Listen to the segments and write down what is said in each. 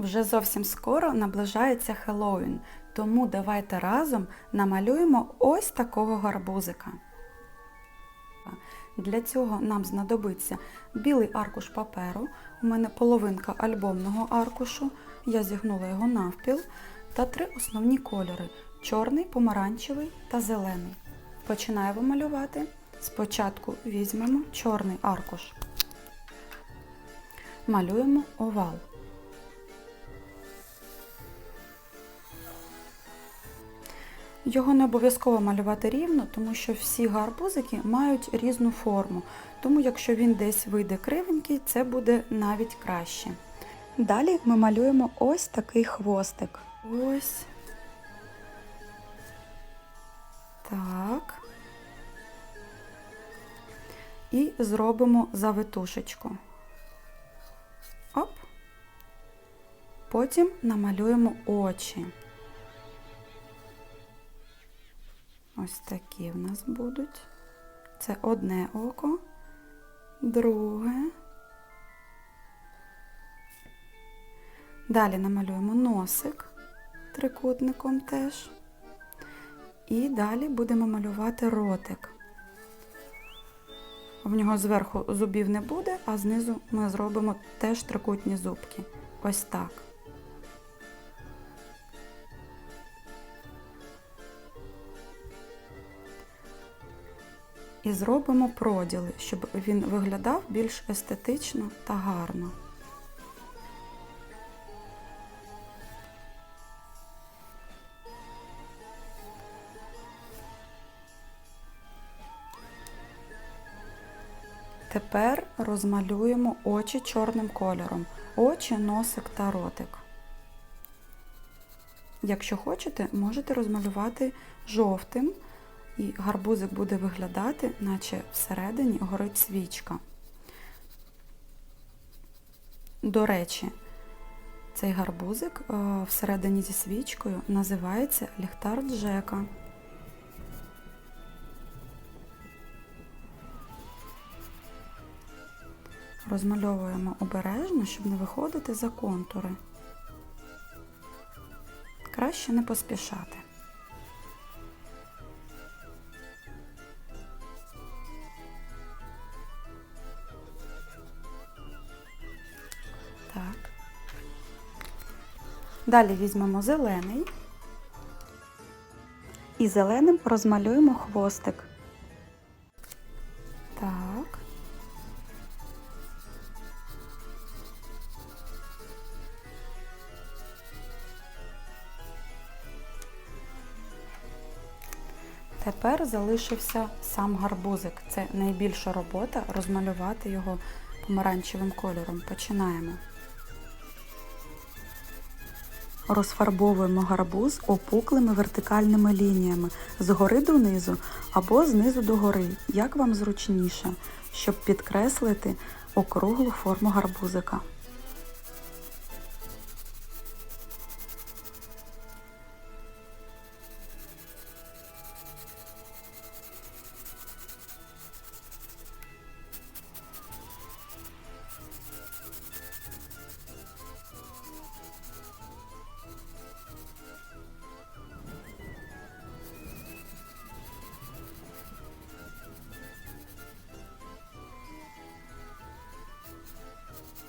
Вже зовсім скоро наближається Хеллоуін, тому давайте разом намалюємо ось такого гарбузика. Для цього нам знадобиться білий аркуш паперу, у мене половинка альбомного аркушу, я зігнула його навпіл, та три основні кольори чорний, помаранчевий та зелений. Починаємо малювати. Спочатку візьмемо чорний аркуш. Малюємо овал. Його не обов'язково малювати рівно, тому що всі гарбузики мають різну форму. Тому якщо він десь вийде кривенький, це буде навіть краще. Далі ми малюємо ось такий хвостик. Ось. Так. І зробимо завитушечку. Оп. Потім намалюємо очі. Ось такі в нас будуть. Це одне око, друге. Далі намалюємо носик трикутником теж. І далі будемо малювати ротик. В нього зверху зубів не буде, а знизу ми зробимо теж трикутні зубки. Ось так. І зробимо проділи, щоб він виглядав більш естетично та гарно. Тепер розмалюємо очі чорним кольором. Очі, носик та ротик. Якщо хочете, можете розмалювати жовтим, і гарбузик буде виглядати, наче всередині горить свічка. До речі, цей гарбузик е, всередині зі свічкою називається ліхтар Джека. Розмальовуємо обережно, щоб не виходити за контури. Краще не поспішати. Так. Далі візьмемо зелений і зеленим розмалюємо хвостик. Так. Тепер залишився сам гарбузик. Це найбільша робота розмалювати його помаранчевим кольором. Починаємо. Розфарбовуємо гарбуз опуклими вертикальними лініями згори донизу або знизу до гори, як вам зручніше, щоб підкреслити округлу форму гарбузика.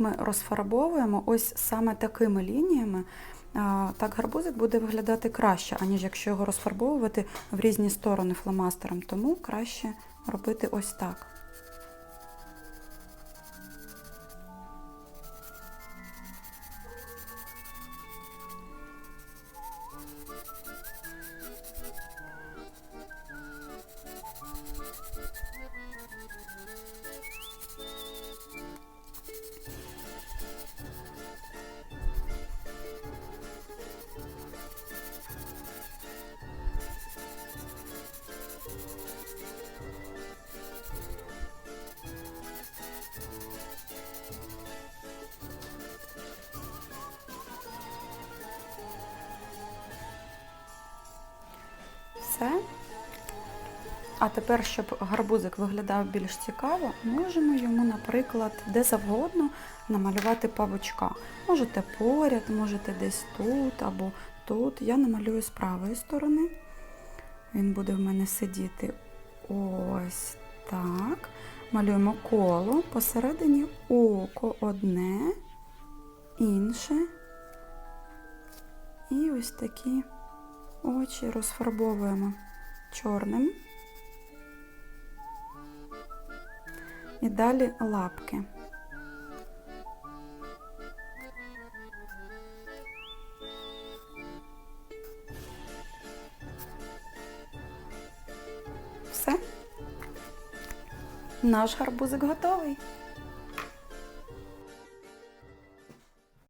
Ми розфарбовуємо ось саме такими лініями, Так гарбузик буде виглядати краще, аніж якщо його розфарбовувати в різні сторони фломастером. Тому краще робити ось так. Все. А тепер, щоб гарбузик виглядав більш цікаво, можемо йому, наприклад, де завгодно намалювати павучка. Можете поряд, можете десь тут або тут. Я намалюю з правої сторони. Він буде в мене сидіти ось так. Малюємо коло, посередині око одне, інше. І ось такі очі розфарбовуємо чорним. І далі лапки. Все. Наш гарбузик готовий.